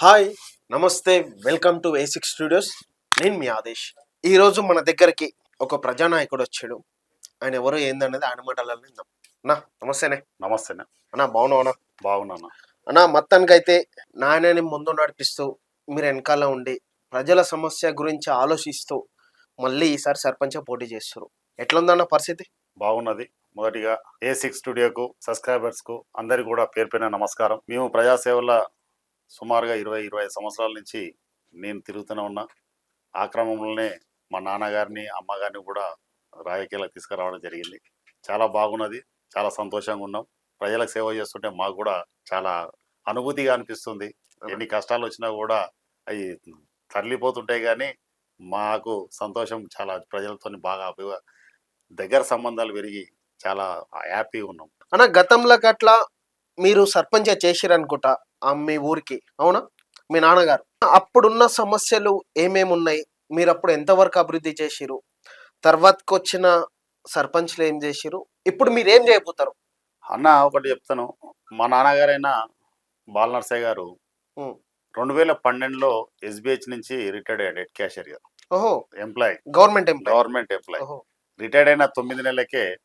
Hi నమస్తే welcome to ఏసిక్ studios నేను మీ ఆదేశ్. ఈరోజు మన దగ్గరికి ఒక ప్రజానాయకుడు వచ్చాడు. ఆయన ఎవరు ఏందనేది ఆయన మాటలలో విందాం. అన్నా నమస్తేనే. నమస్తేనే. అన్నా బాగున్నావు అన్నా? బాగున్నాను అన్నా. మొత్తానికైతే నాయనని ముందు నడిపిస్తూ మీరు వెనకాల ఉండి ప్రజల సమస్య గురించి ఆలోచిస్తూ మళ్ళీ ఈసారి సర్పంచ్ పోటీ చేస్తారు. ఎట్లుందన్న పరిస్థితి? బాగున్నది. మొదటిగా ఏ సిక్స్ స్టూడియోకు సబ్స్క్రైబర్స్కు అందరికి కూడా పేరు పేరున నమస్కారం. మేము ప్రజాసేవల సుమారుగా ఇరవై ఇరవై సంవత్సరాల నుంచి నేను తిరుగుతూనే ఉన్నా. ఆ క్రమంలోనే మా నాన్నగారిని అమ్మగారిని కూడా రాజకీయాలకు తీసుకురావడం జరిగింది. చాలా బాగున్నది చాలా సంతోషంగా ఉన్నాం. ప్రజలకు సేవ చేస్తుంటే మాకు కూడా చాలా అనుభూతిగా అనిపిస్తుంది. ఎన్ని కష్టాలు వచ్చినా కూడా అవి తరలిపోతుంటాయి కానీ మాకు సంతోషం చాలా ప్రజలతో బాగా దగ్గర సంబంధాలు పెరిగి చాలా హ్యాపీగా ఉన్నాం. అన్న గతంలో గట్ల మీరు సర్పంచ్ చేసిరు అనుకుంటా ఆ మీ ఊరికి. అవునా? మీ నాన్నగారు. అప్పుడున్న సమస్యలు ఏమేమి ఉన్నాయి మీరు అప్పుడు ఎంతవరకు అభివృద్ధి చేసిరు తర్వాతకి వచ్చిన సర్పంచ్లు ఏం చేసిరు ఇప్పుడు మీరు ఏం చేయబోతారు? అన్న ఒకటి చెప్తాను. మా నాన్నగారైన బాలనర్సయ్య గారు ఉం. రెండు వేల పన్నెండులో ఎస్బిహెచ్ నుంచి రిటైర్డ్ అయ్యాడు హెడ్ క్యాషియర్గా ఓహో. Employee. Government employee. Government employee. Retired అయిన తొమ్మిది నెలలకే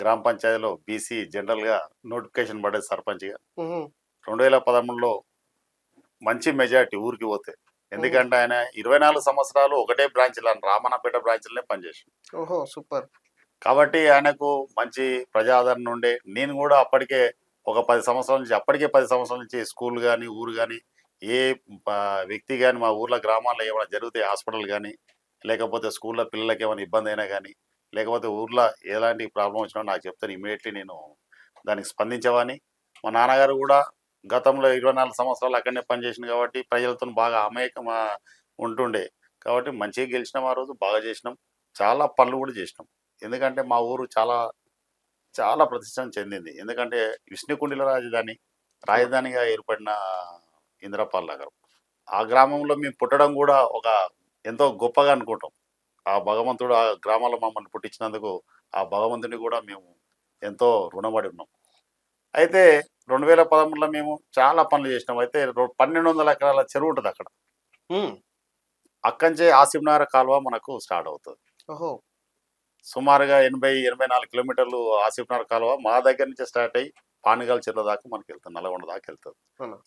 గ్రామ పంచాయతీలో బీసీ జనరల్గా నోటిఫికేషన్ పడేది సర్పంచ్గా. రెండు వేల పదమూడులో మంచి మెజార్టీ ఊరికి పోతే. ఎందుకంటే ఆయన ఇరవై నాలుగు సంవత్సరాలు ఒకటే బ్రాంచ్లో రామన్నపేట బ్రాంచ్లోనే పనిచేసి ఓహో సూపర్. కాబట్టి ఆయనకు మంచి ప్రజాదరణ ఉండే. నేను కూడా అప్పటికే ఒక పది సంవత్సరాల నుంచి అప్పటికే పది సంవత్సరాల నుంచి స్కూల్ కానీ ఊరు కానీ ఏ వ్యక్తి కానీ మా ఊర్లో గ్రామాల్లో ఏమైనా జరిగితే హాస్పిటల్ కానీ లేకపోతే స్కూల్లో పిల్లలకి ఏమైనా ఇబ్బంది అయినా కానీ లేకపోతే ఊర్లో ఎలాంటి ప్రాబ్లం వచ్చినా నాకు చెప్తాను ఇమీడియట్లీ నేను దానికి స్పందించవని మా నాన్నగారు కూడా గతంలో ఇరవై నాలుగు సంవత్సరాలు అక్కడనే పనిచేసింది కాబట్టి ప్రజలతో బాగా అమేకం ఉంటుండే. కాబట్టి మంచిగా గెలిచినాం ఆ రోజు బాగా చేసినాం. చాలా పనులు కూడా చేసినాం. ఎందుకంటే మా ఊరు చాలా చాలా ప్రతిష్టం చెందింది. ఎందుకంటే విష్ణుకుండిల రాజధాని రాజధానిగా ఏర్పడిన ఇంద్రపాల్ నగరం. ఆ గ్రామంలో మేము పుట్టడం కూడా ఒక ఎంతో గొప్పగా అనుకుంటాం. ఆ భగవంతుడు ఆ గ్రామంలో మమ్మల్ని పుట్టించినందుకు ఆ భగవంతుని కూడా మేము ఎంతో రుణపడి ఉన్నాం. అయితే రెండు వేల పదమూడులో మేము చాలా పనులు చేసినాం. అయితే పన్నెండు వందల ఎకరాల చెరువు ఉంటుంది అక్కడ. అక్కంచే ఆసిఫ్నగర్ కాలువ మనకు స్టార్ట్ అవుతుంది. ఓహో. సుమారుగా ఎనభై ఎనభై నాలుగు కిలోమీటర్లు ఆసిఫ్నగర్ కాలువ మా దగ్గర నుంచి స్టార్ట్ అయ్యి పానగాల చెరువు దాకా మనకి వెళ్తుంది నల్గొండ దాకా వెళ్తుంది.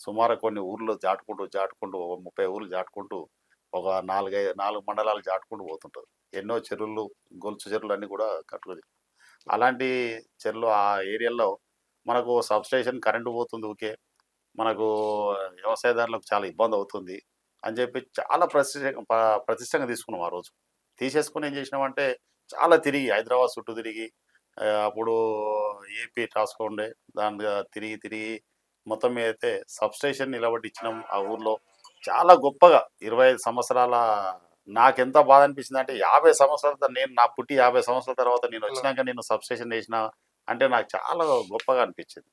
సుమారు కొన్ని ఊర్లు జాటుకుంటూ జాటుకుంటూ ఒక ముప్పై ఊర్లు జాటుకుంటూ ఒక నాలుగై నాలుగు మండలాలు జాటుకుంటూ పోతుంటుంది. ఎన్నో చెరువులు గొలుసు చెరువులు అన్నీ కూడా కట్టుకొని. అలాంటి చెరువులు ఆ ఏరియాలో మనకు సబ్స్టేషన్ కరెంటు పోతుంది ఊకే మనకు వ్యవసాయదారులకు చాలా ఇబ్బంది అవుతుంది అని చెప్పి చాలా ప్రతిష్ట ప్రతిష్టంగా తీసుకున్నాం ఆ రోజు. తీసేసుకుని ఏం చేసినామంటే చాలా తిరిగి హైదరాబాద్ చుట్టూ తిరిగి అప్పుడు ఏపీ టాస్క్ ఉండే దాని తిరిగి తిరిగి మొత్తం మీద అయితే సబ్స్టేషన్ నిలబడి ఇచ్చినాం ఆ ఊర్లో. చాలా గొప్పగా ఇరవై ఐదు సంవత్సరాల నాకెంత బాధ అనిపించింది అంటే యాభై సంవత్సరాల నేను నా పుట్టి యాభై సంవత్సరాల తర్వాత నేను వచ్చినాక నేను సబ్స్టేషన్ వేసిన అంటే నాకు చాలా గొప్పగా అనిపించింది.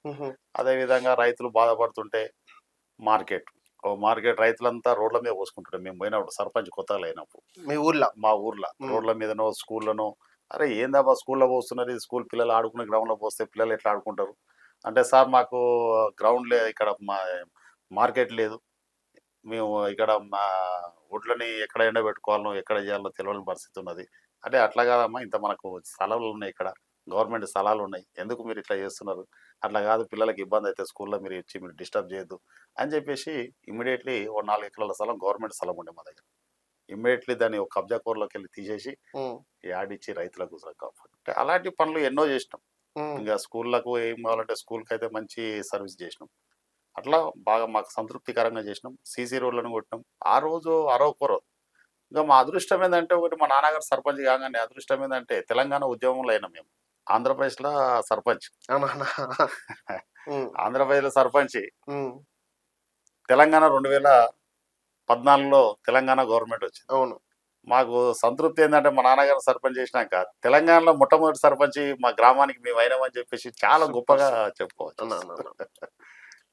అదేవిధంగా రైతులు బాధపడుతుంటే మార్కెట్. ఓ మార్కెట్ రైతులంతా రోడ్ల మీద పోసుకుంటుండే. మేము పోయినప్పుడు సర్పంచ్ కొత్తగా అయినప్పుడు మీ ఊర్లో? మా ఊర్లో. రోడ్ల మీదనో స్కూళ్ళనో అరే ఏందబ్బా స్కూల్లో పోస్తున్నారు? ఇది స్కూల్ పిల్లలు ఆడుకునే గ్రౌండ్లో పోస్తే పిల్లలు ఎట్లా ఆడుకుంటారు? అంటే సార్ మాకు గ్రౌండ్ లేదు ఇక్కడ మా మార్కెట్ లేదు. మేము ఇక్కడ మా ఒడ్లని ఎక్కడ ఎండబెట్టుకోవాలనో ఎక్కడ చేయాలో తెలియని పరిస్థితి ఉన్నది. అంటే అట్లా కాదమ్మా. ఇంత మనకు స్థలాలు ఉన్నాయి ఇక్కడ. గవర్నమెంట్ స్థలాలు ఉన్నాయి. ఎందుకు మీరు ఇట్లా చేస్తున్నారు? అట్లా కాదు పిల్లలకి ఇబ్బంది అయితే స్కూల్లో మీరు ఇచ్చి మీరు డిస్టర్బ్ చేయొద్దు అని చెప్పేసి ఇమ్మీడియట్లీ ఓ నాలుగు ఎకరాల స్థలం గవర్నమెంట్ స్థలం ఉండే మా దగ్గర. ఇమ్మీడియట్లీ దాన్ని ఒక కబ్జా కూరలోకి వెళ్ళి తీసేసి ఇచ్చి రైతులకు అలాంటి పనులు ఎన్నో చేసినాం. ఇంకా స్కూళ్ళకు ఏం కావాలంటే స్కూల్కి అయితే మంచి సర్వీస్ చేసినాం. అట్లా బాగా మాకు సంతృప్తికరంగా చేసినాం. సీసీ రోడ్లను కొట్టినాం. ఆ రోజు అరవ కూర. ఇంకా మా అదృష్టం ఏంటంటే ఒకటి మా నాన్నగారు సర్పంచ్ కాగానే అదృష్టం ఏంటంటే తెలంగాణ ఉద్యమంలో అయినాం మేము. ఆంధ్రప్రదేశ్లో సర్పంచ్. ఆంధ్రప్రదేశ్లో సర్పంచ్. తెలంగాణ రెండు వేల పద్నాలుగులో తెలంగాణ గవర్నమెంట్ వచ్చింది అవును మాకు సంతృప్తి ఏంటంటే మా నాన్నగారు సర్పంచ్ చేసినాక తెలంగాణలో మొట్టమొదటి సర్పంచ్ మా గ్రామానికి మేము అయినామని చెప్పేసి చాలా గొప్పగా చెప్పుకోవచ్చు.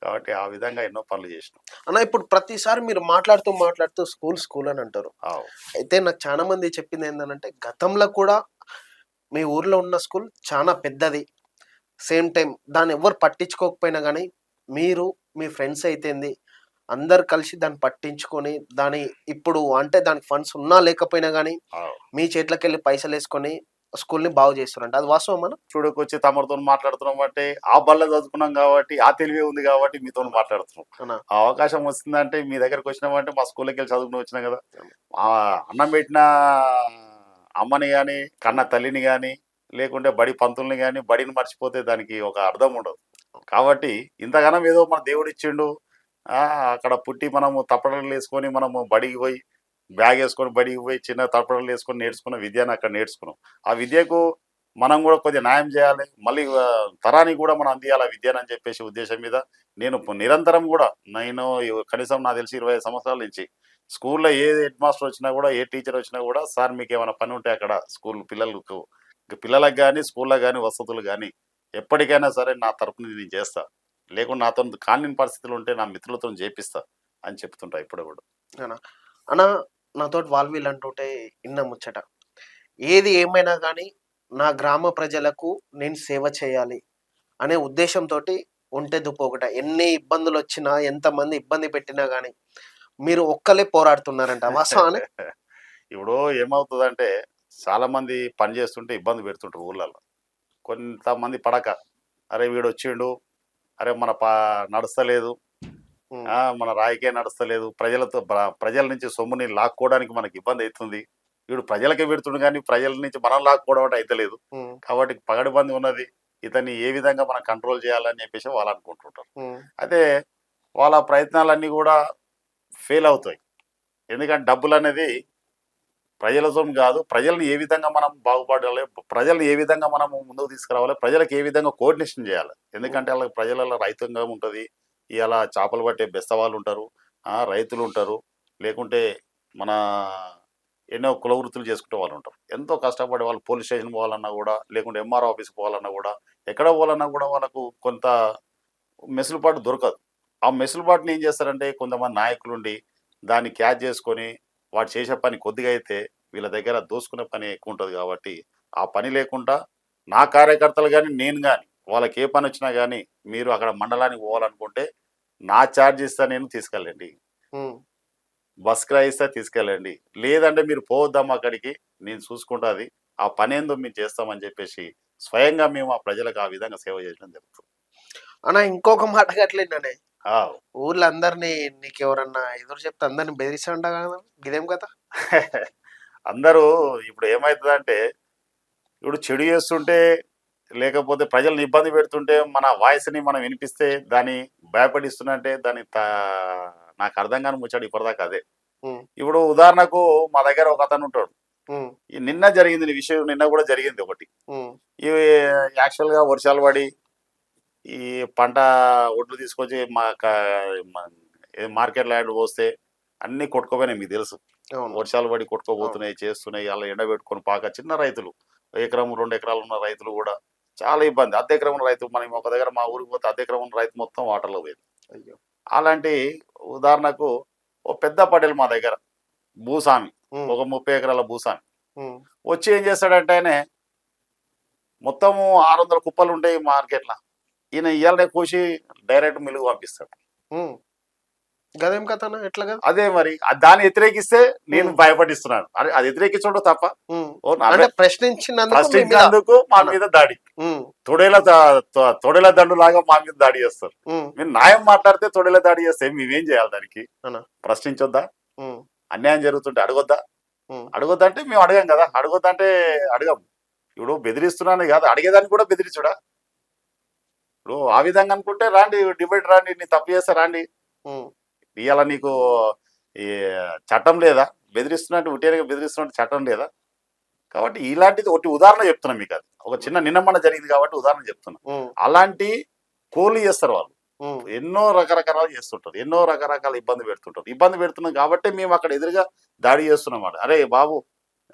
కాబట్టి ఆ విధంగా ఎన్నో పనులు చేసినాం అన్న ఇప్పుడు ప్రతిసారి మీరు మాట్లాడుతూ మాట్లాడుతూ స్కూల్ స్కూల్ అని అంటారు. అయితే నాకు చాలా మంది చెప్పింది ఏంటంటే గతంలో కూడా మీ ఊర్లో ఉన్న స్కూల్ చాలా పెద్దది. సేమ్ టైం దాన్ని ఎవరు పట్టించుకోకపోయినా కానీ మీరు మీ ఫ్రెండ్స్ అయితేంది అందరు కలిసి దాన్ని పట్టించుకొని దాని ఇప్పుడు అంటే దానికి ఫండ్స్ ఉన్నా లేకపోయినా కానీ మీ చేతిలోకి వెళ్ళి పైసలు వేసుకొని స్కూల్ని బాగు చేస్తారంట అది వాస్తవం మన చూడకు వచ్చి తమరితో మాట్లాడుతున్నాం అంటే ఆ బల్ల చదువుకున్నాం కాబట్టి ఆ తెలివి ఉంది కాబట్టి మీతో మాట్లాడుతున్నాం? ఆ అవకాశం వస్తుందంటే మీ దగ్గరకు వచ్చినామంటే మా స్కూల్కి వెళ్ళి చదువుకుని వచ్చినాం కదా. అన్నం పెట్టిన అమ్మని కానీ కన్న తల్లిని కానీ లేకుంటే బడి పంతుల్ని కానీ బడిని మర్చిపోతే దానికి ఒక అర్థం ఉండదు. కాబట్టి ఇంతగానం ఏదో మన దేవుడు ఇచ్చిండు. ఆ, అక్కడ పుట్టి మనము తప్పడలు వేసుకొని మనము బడికి పోయి బ్యాగ్ వేసుకొని బడికి పోయి చిన్న తప్పడలు వేసుకొని నేర్చుకున్న విద్యను అక్కడ నేర్చుకున్నాం. ఆ విద్యకు మనం కూడా కొద్దిగా న్యాయం చేయాలి. మళ్ళీ తరానికి కూడా మనం అందియాలి ఆ విద్యను అని చెప్పేసి ఉద్దేశం మీద నేను నిరంతరం కూడా నేను కనీసం నాకు తెలిసి ఇరవై సంవత్సరాల నుంచి స్కూల్లో ఏ హెడ్ మాస్టర్ వచ్చినా కూడా ఏ టీచర్ వచ్చినా కూడా సార్ మీకు ఏమైనా పని ఉంటే అక్కడ స్కూల్ పిల్లలకు పిల్లలకు కానీ స్కూల్లో కానీ వసతులు కానీ ఎప్పటికైనా సరే నా తరపున నేను చేస్తా. లేకుండా నాతో కాని పరిస్థితులు ఉంటే నా మిత్రులతో చేపిస్తా అని చెప్తుంటా ఇప్పుడు కూడా. అన్న నాతోటి వాళ్ళు వీళ్ళు అంటుంటే ఇన్న ముచ్చట. ఏది ఏమైనా కానీ నా గ్రామ ప్రజలకు నేను సేవ చేయాలి అనే ఉద్దేశంతో ఉంటే దుప్పొకట. ఎన్ని ఇబ్బందులు వచ్చినా ఎంతమంది ఇబ్బంది పెట్టినా కానీ మీరు ఒక్కలే పోరాడుతున్నారంట. వాస్తవానే ఇప్పుడు ఏమవుతుందంటే చాలా మంది పని చేస్తుంటే ఇబ్బంది పెడుతుంటారు ఊళ్ళల్లో కొంతమంది పడక. అరే వీడు వచ్చిండు. అరే మన పా నడుస్తలేదు. మన రాయికే నడుస్తలేదు. ప్రజలతో ప్ర- ప్రజల నుంచి సొమ్ముని లాక్కోవడానికి మనకి ఇబ్బంది అవుతుంది వీడు ప్రజలకే పెడుతుండు కానీ ప్రజల నుంచి మనం లాక్కోవడం అంటే అయితలేదు కాబట్టి పగడిబంది ఉన్నది. ఇతన్ని ఏ విధంగా మనం కంట్రోల్ చేయాలని చెప్పేసి వాళ్ళు అనుకుంటుంటారు. అయితే వాళ్ళ ప్రయత్నాలన్నీ కూడా ఫెయిల్ అవుతాయి. ఎందుకంటే డబ్బులు అనేది ప్రజలతో కాదు. ప్రజల్ని ఏ విధంగా మనం బాగుపడాలి ప్రజల్ని ఏ విధంగా మనం ముందుకు తీసుకురావాలి ప్రజలకు ఏ విధంగా కోఆర్డినేషన్ చేయాలి? ఎందుకంటే వాళ్ళకి ప్రజలలో రైతాంగం ఉంటుంది. ఇలా చేపలు పట్టే బెస్తవాళ్ళు ఉంటారు రైతులు ఉంటారు. లేకుంటే మన ఎన్నో కుల వృత్తులు చేసుకునే వాళ్ళు ఉంటారు. ఎంతో కష్టపడి వాళ్ళు పోలీస్ స్టేషన్ పోవాలన్నా కూడా లేకుంటే ఎంఆర్ఓ ఆఫీస్ పోవాలన్నా కూడా ఎక్కడ పోవాలన్నా కూడా వాళ్ళకు కొంత మెసులుపాటు దొరకదు. ఆ మెసులుబాటుని ఏం చేస్తారంటే కొంతమంది నాయకులు ఉండి దాన్ని క్యాచ్ చేసుకొని వాడు చేసే పని కొద్దిగా అయితే వీళ్ళ దగ్గర దోసుకునే పని ఎక్కువ ఉంటుంది కాబట్టి ఆ పని లేకుండా నా కార్యకర్తలు కానీ నేను కానీ వాళ్ళకి ఏ పని వచ్చినా కానీ మీరు అక్కడ మండలానికి పోవాలనుకుంటే నా ఛార్జ్ ఇస్తా నేను తీసుకెళ్ళండి. బస్ కిరాయి ఇస్తే తీసుకెళ్ళండి. లేదంటే మీరు పోవద్దాం అక్కడికి నేను చూసుకుంటుంది ఆ పని ఏందో మేము చేస్తామని చెప్పేసి స్వయంగా మేము ఆ ప్రజలకు ఆ విధంగా సేవ చేయడం జరుగుతుంది. అన్న ఇంకొక మాట గట్లేనే ఆ, ఊర్లో అందరినీ నీకు ఎవరన్నా ఎదురు చెప్తే అందరిని బెదిరిస్తాండ కదా ఇదేం కదా అందరూ ఇప్పుడు ఏమవుతుందంటే ఇప్పుడు చెడు చేస్తుంటే లేకపోతే ప్రజల్ని ఇబ్బంది పెడుతుంటే మన వాయిస్ని మనం వినిపిస్తే దాన్ని భయపడిస్తున్నంటే దాని తా- నాకు అర్థం కాని ముచ్చాడు ఇప్పటిదాకా అదే. ఇప్పుడు ఉదాహరణకు మా దగ్గర ఒక అతను ఉంటాడు. నిన్న జరిగింది విషయం నిన్న కూడా జరిగింది ఒకటి. ఇవి యాక్చువల్గా వర్షాలు పడి ఈ పంట ఒడ్లు తీసుకొచ్చి మా మార్కెట్ ల్యాండ్ పోస్తే అన్ని కొట్టుకోపోయినాయి మీకు తెలుసు. వర్షాలు పడి కొట్టుకోబోతున్నాయి చేస్తున్నాయి అలా ఎండబెట్టుకొని పాక చిన్న రైతులు ఎకరం రెండు ఎకరాలు ఉన్న రైతులు కూడా చాలా ఇబ్బంది. అద్దె ఎకరం ఉన్న రైతు మనం ఒక దగ్గర మా ఊరికి పోతే అద్దె ఎకరం ఉన్న రైతు మొత్తం వాటర్లో పోయింది. అయ్యో. అలాంటి ఉదాహరణకు ఓ పెద్ద పటేల్ మా దగ్గర భూస్వామి ఒక ముప్పై ఎకరాల భూస్వామి. వచ్చి ఏం చేస్తాడంటే మొత్తము ఆరు వందల కుప్పలు ఉంటాయి మార్కెట్లో. ఈయన ఇవాళనే కోసి డైరెక్ట్ మిల్లుకు పంపిస్తాడు. గదేం కథ ఎట్లా కదా అదే మరి దాన్ని వ్యతిరేకిస్తే నేను. భయపడిస్తున్నాను. అరే అది వ్యతిరేకించడం తప్ప. ప్రశ్నించినందుకు మీ మీద- దాడి. తొడేల తొడేల దండు లాగా మా మీద దాడి చేస్తారు. మీరు న్యాయం మాట్లాడితే తొడేల దాడి చేస్తే మేమేం చేయాలి దానికి? ప్రశ్నించొద్దా? అన్యాయం జరుగుతుంటే అడగొద్దా? అడగొద్దంటే మేము అడగాం కదా. అడగొద్దంటే అడగం. ఇప్పుడు బెదిరిస్తున్నాను కాదు అడిగేదాన్ని కూడా బెదిరించుడా? ఇప్పుడు ఆ విధంగా అనుకుంటే రాండి డిబేట్ రాండి నీ తప్పు చేస్తే రాండి. ఇవాళ నీకు ఈ చట్టం లేదా? బెదిరిస్తున్నట్టు ఉటేరుగా బెదిరిస్తున్నట్టు చట్టం లేదా? కాబట్టి ఇలాంటిది ఒకటి ఉదాహరణ చెప్తున్నా మీకు అది. ఒక చిన్న నిన్నమన్న జరిగింది కాబట్టి ఉదాహరణ చెప్తున్నా. అలాంటి కోళ్ళు చేస్తారు వాళ్ళు. ఎన్నో రకరకాలు చేస్తుంటారు. ఎన్నో రకరకాల ఇబ్బంది పెడుతుంటారు. ఇబ్బంది పెడుతున్నాం కాబట్టి మేము అక్కడ ఎదురుగా దాడి చేస్తున్నాం. అరే బాబు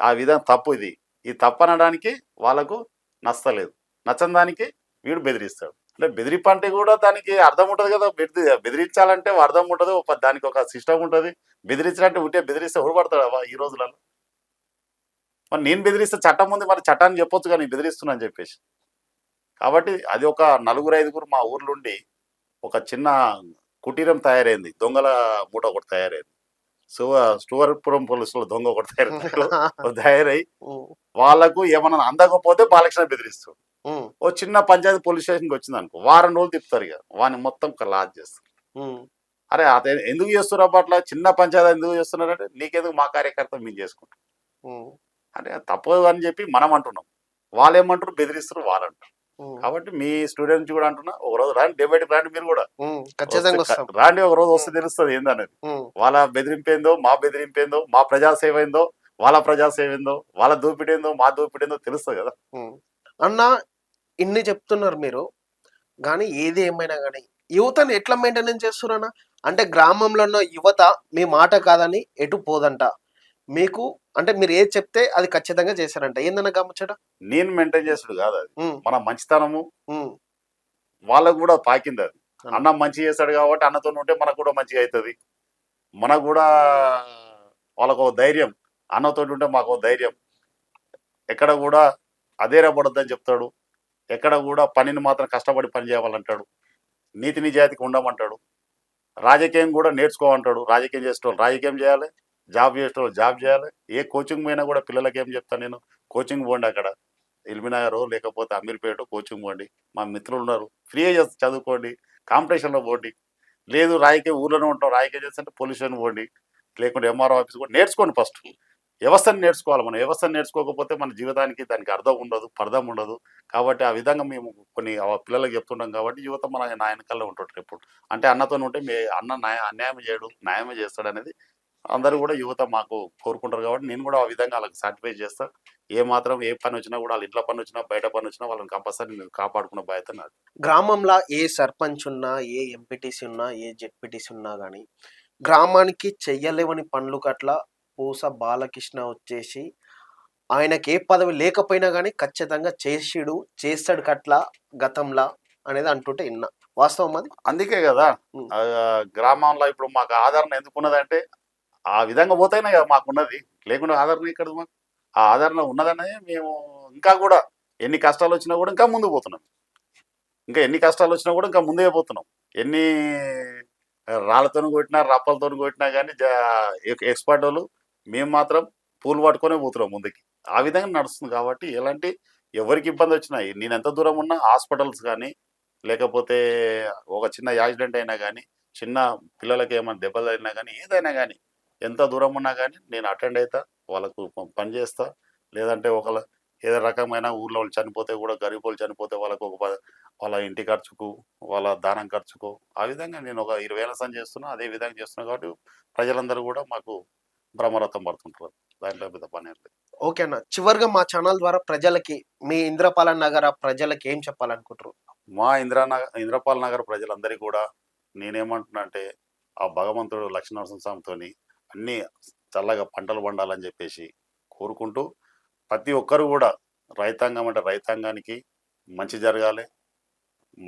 ఆ విధంగా తప్పు ఇది. ఈ తప్పు అనడానికి వాళ్ళకు నచ్చలేదు. నచ్చని దానికి వీడు బెదిరిస్తాడు. అంటే బెదిరింపు అంటే కూడా దానికి అర్థం ఉంటుంది కదా. బెదిరి బెదిరించాలంటే అర్థం ఉంటుంది ఒక దానికి ఒక సిస్టమ్ ఉంటుంది. బెదిరించాలంటే ఉంటే బెదిరిస్తే ఊడబడతాడా ఈ రోజులలో? మరి నేను బెదిరిస్తే చట్టం ఉంది మరి చట్టాన్ని చెప్పొచ్చు కానీ బెదిరిస్తున్నా అని చెప్పేసి. కాబట్టి అది ఒక నలుగురు ఐదుగురు మా ఊర్లుండి ఒక చిన్న కుటీరం తయారైంది. దొంగల మూట ఒకటి తయారైంది. సో స్టోర్పురం పోలీసులు దొంగ ఒకటి తయారై ఉమ్, వాళ్ళకు ఏమన్నా అందకపోతే బాలకృష్ణ బెదిరిస్తారు ఉమ్, ఓ చిన్న పంచాయతీ పోలీస్ స్టేషన్కి వచ్చింది అనుకో వారం రోజులు తిప్పుతారు ఇక. వాడిని మొత్తం లాజ్ చేస్తారు. అరే అదే ఎందుకు చేస్తున్నారు అట్లా చిన్న పంచాయతీ ఎందుకు చేస్తున్నారంటే నీకెందుకు మా కార్యకర్త మేము చేసుకుంటాం. అంటే అది తప్పు అని చెప్పి మనం అంటున్నాం. వాళ్ళు ఏమంటారు బెదిరిస్తారు వాళ్ళు అంటారు కాబట్టి మీ స్టూడెంట్స్ కూడా అంటున్నా ఒక రోజు రాండి డిబేట్ రాండి మీరు కూడా. ఖచ్చితంగా రాండి ఒక రోజు వస్తే తెలుస్తుంది ఏందనేది. వాళ్ళ బెదిరింపేందో మా బెదిరింపేందో మా ప్రజాసేవ ఏందో వాళ్ళ ప్రజాసేవ ఏందో వాళ్ళ దోపిడీ ఏందో మా దోపిడీ ఏందో తెలుస్తుంది కదా. అన్న ఇన్ని చెప్తున్నారు మీరు. కానీ ఏది ఏమైనా కానీ యువతని ఎట్లా మెయింటెనెన్స్ చేస్తున్నారన్న అంటే గ్రామంలో ఉన్న యువత మీ మాట కాదని ఎటు పోదంట. మీకు అంటే మీరు ఏది చెప్తే అది ఖచ్చితంగా చేశారంట. ఏందన్నా గమచ్చట నేను మెయింటైన్ చేసుడు కాదు అది. ఉమ్, మన మంచితనము ఉమ్, వాళ్ళకు కూడా పాకింది అది. అన్న. మంచి చేస్తాడు కాబట్టి అన్నతో ఉంటే మనకు కూడా మంచిగా అవుతుంది మనకు కూడా వాళ్ళకు ఒక ధైర్యం. అన్నతో ఉంటే మాకు ఒక ధైర్యం. ఎక్కడ కూడా అదే రాబడద్దని చెప్తాడు. ఎక్కడ కూడా పనిని మాత్రం కష్టపడి పని చేయాలంటాడు. నీతి నిజాయితీకి ఉండమంటాడు. రాజకీయం కూడా నేర్చుకోమంటాడు. రాజకీయం చేసేటోళ్ళు రాజకీయం చేయాలి. జాబ్ చేసేటోళ్ళు జాబ్ చేయాలి. ఏ కోచింగ్ పోయినా కూడా పిల్లలకి ఏం చెప్తాను నేను? కోచింగ్ పోండి అక్కడ. ఇల్మినగర్ లేకపోతే అమీర్పేట కోచింగ్ పోండి. మా మిత్రులు ఉన్నారు. ఫ్రీగా చేస్తే చదువుకోండి. కాంపిటీషన్లో పోండి. లేదు రాజకీయ ఊర్లోనే ఉంటాం. రాజకీయం చేస్తుంటే పొల్యూషన్ పోండి. లేకుంటే ఎంఆర్ఓ ఆఫీస్ కూడా నేర్చుకోండి ఫస్ట్. వ్యవస్థను నేర్చుకోవాలి. మనం వ్యవస్థను నేర్చుకోకపోతే మన జీవితానికి దానికి అర్థం ఉండదు పర్థం ఉండదు. కాబట్టి ఆ విధంగా మేము కొన్ని పిల్లలకు చెప్తుంటాం కాబట్టి యువత మన నాయనకల్లో ఉంటాడు ఎప్పుడు. అంటే అన్నతో ఉంటే మీ అన్న అన్యాయం చేయడు న్యాయమే చేస్తాడు అనేది అందరూ కూడా యువత మాకు కోరుకుంటారు కాబట్టి నేను కూడా ఆ విధంగా వాళ్ళకి సాటిస్ఫై చేస్తా. ఏ మాత్రం ఏ పని వచ్చినా కూడా వాళ్ళ ఇంట్లో పని వచ్చినా బయట పని వచ్చినా వాళ్ళని కంపల్సరీ నేను కాపాడుకున్న బాధ్యత నాది. గ్రామంలో ఏ సర్పంచ్ ఉన్నా ఏ ఎంపీటీసీ ఉన్నా ఏ జెడ్పీటీసీ ఉన్నా కానీ గ్రామానికి చెయ్యలేవని పనులు కట్ల పూస బాలకృష్ణ వచ్చేసి ఆయనకి ఏ పదవి లేకపోయినా కానీ ఖచ్చితంగా చేసిడు చేస్తాడు కట్ల గతంలా అనేది అంటుంటే విన్నా వాస్తవం అది? అందుకే కదా గ్రామంలో ఇప్పుడు మాకు ఆదరణ ఎందుకున్నదంటే ఆ విధంగా పోతేనే కదా మాకున్నది. లేకుండా ఆదరణ ఇక్కడ మాకు? ఆ ఆదరణ ఉన్నదనే మేము ఇంకా కూడా ఎన్ని కష్టాలు వచ్చినా కూడా ఇంకా ముందుకు పోతున్నాం. ఇంకా ఎన్ని కష్టాలు వచ్చినా కూడా ఇంకా ముందే పోతున్నాం. ఎన్ని రాళ్ళతో కొట్టినా రప్పలతో కొట్టినా కానీ ఎక్స్పర్ట్ వాళ్ళు మేము మాత్రం పూలు పట్టుకునే పోతున్నాం ముందుకి. ఆ విధంగా నడుస్తుంది కాబట్టి ఎలాంటి ఎవరికి ఇబ్బంది వచ్చినా నేను ఎంత దూరం ఉన్నా హాస్పిటల్స్ కానీ లేకపోతే ఒక చిన్న యాక్సిడెంట్ అయినా కానీ చిన్న పిల్లలకి ఏమైనా దెబ్బలు అయినా కానీ ఏదైనా కానీ ఎంత దూరం ఉన్నా కానీ నేను అటెండ్ అవుతా వాళ్ళకు పని చేస్తా. లేదంటే ఒకళ్ళ ఏదో రకమైన ఊర్లో వాళ్ళు చనిపోతే కూడా గరీబ్ వాళ్ళు చనిపోతే వాళ్ళకు ఒక వాళ్ళ ఇంటి ఖర్చుకు వాళ్ళ దానం ఖర్చుకు ఆ విధంగా నేను ఒక ఇరవై వేల సంది చేస్తున్నా అదే విధంగా చేస్తున్నా కాబట్టి ప్రజలందరూ కూడా మాకు బ్రహ్మరథం పడుతుంటారు. దాంట్లో పెద్ద పని లేదు. ఓకే అన్న. చివరిగా మా ఛానల్ ద్వారా ప్రజలకి మీ ఇంద్రపాలెం నగర ప్రజలకి ఏం చెప్పాలనుకుంటారు మా ఇంద్రానగర్ ఇంద్రపాల్ నగర్ ప్రజలందరికీ కూడా నేనేమంటున్నా అంటే ఆ భగవంతుడు లక్ష్మీనరసింహస్వామితో అన్ని చల్లగా పంటలు పండాలని చెప్పేసి కోరుకుంటూ ప్రతి ఒక్కరు కూడా రైతాంగం అంటే రైతాంగానికి మంచి జరగాలి.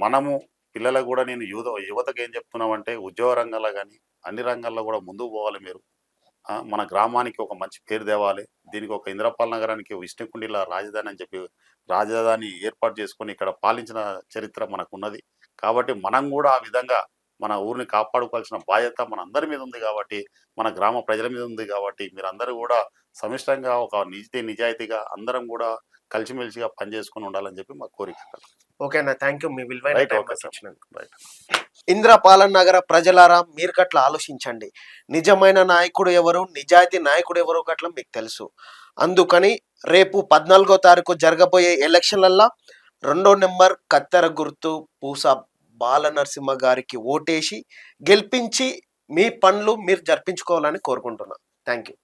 మనము పిల్లలకు కూడా నేను యువత యువతకు ఏం చెప్తున్నామంటే ఉద్యోగ రంగంలో కానీ అన్ని రంగాల్లో కూడా ముందుకు పోవాలి మీరు. మన గ్రామానికి ఒక మంచి పేరు తేవాలి. దీనికి ఒక ఇంద్రపాల్ నగరానికి విష్ణుకుండిల రాజధాని అని చెప్పి రాజధాని ఏర్పాటు చేసుకొని ఇక్కడ పాలించిన చరిత్ర మనకు ఉన్నది కాబట్టి మనం కూడా ఆ విధంగా మన ఊరిని కాపాడుకోవాల్సిన బాధ్యత మన అందరి మీద ఉంది కాబట్టి మన గ్రామ ప్రజల మీద ఉంది కాబట్టి మీరందరూ కూడా సమిష్టంగా ఒక నిజ నిజాయితీగా అందరం కూడా కలిసిమెలిసిగా పనిచేసుకుని ఉండాలని చెప్పి మా కోరిక. ఓకే అన్న థ్యాంక్ యూ మీ విలువైన. రైట్. ఇంద్రపాలన్ నగర ప్రజలారా మీరు కట్ల ఆలోచించండి. నిజమైన నాయకుడు ఎవరు నిజాయితీ నాయకుడు ఎవరు కట్ల మీకు తెలుసు. అందుకని రేపు పద్నాలుగో తారీఖు జరగబోయే ఎలక్షన్లల్లో రెండో నెంబర్ కత్తెర గుర్తు పూస బాల నరసింహ గారికి ఓటేసి గెలిపించి మీ పనులు మీరు జరిపించుకోవాలని కోరుకుంటున్నా. Thank you